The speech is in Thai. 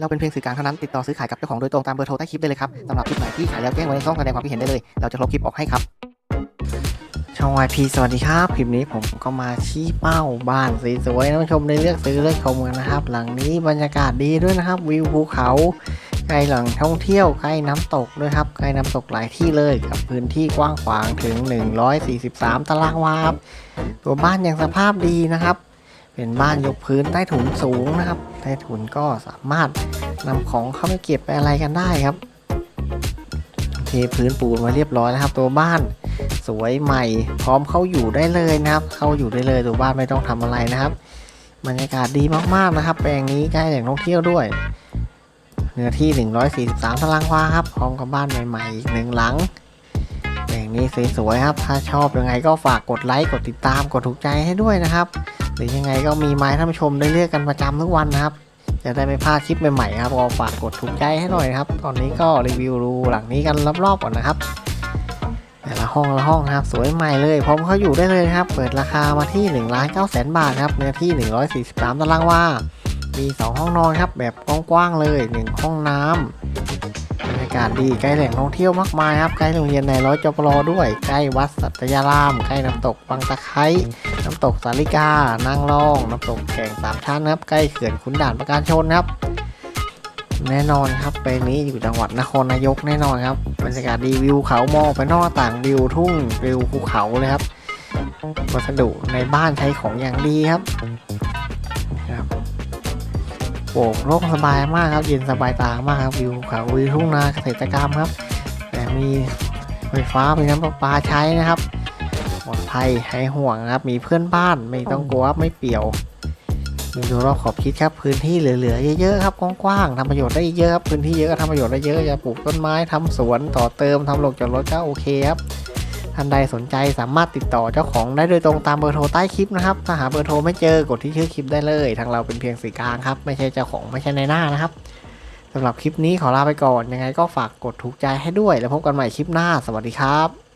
เราเป็นเพียงสื่อกลางเท่านั้น ติดต่อซื้อขายกับเจ้าของโดยตรงตามเบอร์โทรใต้คลิปได้เลยครับสำหรับคลิปไหนที่ขายแล้วแจ้งไว้ในช่องแสดงความคิดเห็นได้เลย เราจะลบคลิปออกให้ครับ ช่อง YP สวัสดีครับ คลิปนี้ผมก็มาชี้เป้าบ้านสวยๆนะผู้ชมได้เลือกซื้อเลือกชมกันนะครับ หลังนี้บรรยากาศดีด้วยนะครับ วิวภูเขาใกล้แหล่งท่องเที่ยวใกล้น้ำตกด้วยครับใกล้น้ำตกหลายที่เลยกับพื้นที่กว้างขวางถึง 143 ตารางวาครับตัวบ้านยังสภาพดีนะครับ เป็นบ้านยกพื้นใต้ถุนสูงนะครับ ใต้ถุนก็สามารถนำของเข้าไปเก็บไปอะไรกันได้ครับเทพื้นปูนมาเรียบร้อยแล้วครับ ตัวบ้านสวยใหม่ พร้อมเข้าอยู่ได้เลยนะครับ เข้าอยู่ได้เลยตัวบ้านไม่ต้องทำอะไรนะครับบรรยากาศดีมากๆนะครับ แปลงนี้ใกล้แหล่งท่องเที่ยวด้วย เนื้อที่ 143 ตารางวาครับ พร้อมกับบ้านใหม่ๆอีกหนึ่งหลังแปลงนี้สวยๆครับ ถ้าชอบยังไงก็ฝากกดไลค์กดติดตามกดถูกใจให้ด้วยนะครับ หรือยังไงก็มีไม้ท่านผู้ชมได้เลือกกันประจำทุกวันนะครับจะได้ไม่พลาดคลิปใหม่ๆครับก็ฝากกดถูกใจให้หน่อยครับ ตอนนี้ก็รีวิวดูหลังนี้กันรอบๆก่อนนะครับแต่ละห้องละห้องนะครับ สวยใหม่เลยพร้อมเข้าอยู่ได้เลยครับ เปิดราคามาที่1นึ่งล้านเก้าแสนบาทครับเนื้อที่ 143 ตารางวามี 2 ห้องนอนครับ แบบกว้างๆเลย 1 ห้องน้ำบรรยากาศดีใกล้แหล่งท่องเที่ยวมากมายครับใกล้โรงเรียนในร้อยจปรด้วยใกล้วัดสัตยารามใกล้น้ำตกบางตะไคร้ น้ำตกสาลิกา นางรอง น้ำตกแก่งสามชั้นครับ ใกล้เขื่อนขุนด่านประการชนครับ แน่นอนครับไปนี้อยู่จังหวัดนครนายกแน่นอนครับบรรยากาศดีวิวเขามองไปนอกต่างวิวทุ่งวิวภูเขาเลยครับวัสดุในบ้านใช้ของอย่างดีครับครับโปร่งโล่งสบายมากครับ เย็นสบายตามากครับวิวเขาวิวทุ่งนาเกษตรกรรมครับ แต่มีไฟฟ้ามีน้ำประปาใช้นะครับ ปลอดภัยให้ห่วงครับ มีเพื่อนบ้านไม่ต้องกลัวไม่เปี่ยวมีดูรอบขอบคิดครับพื้นที่เหลือๆเยอะๆครับกว้างๆทำประโยชน์ได้เยอะครับพื้นที่เยอะก็ทำประโยชน์ได้เยอะจะปลูกต้นไม้ทำสวนต่อเติมทำโรงจอดรถก็โอเคครับท่านใดสนใจสามารถติดต่อเจ้าของได้โดยตรงตามเบอร์โทรใต้คลิปนะครับ ถ้าหาเบอร์โทรไม่เจอกดที่ชื่อคลิปได้เลย ทางเราเป็นเพียงสื่อกลางครับ ไม่ใช่เจ้าของไม่ใช่ในหน้านะครับสำหรับคลิปนี้ขอลาไปก่อนยังไงก็ฝากกดถูกใจให้ด้วย แล้วพบกันใหม่คลิปหน้า สวัสดีครับ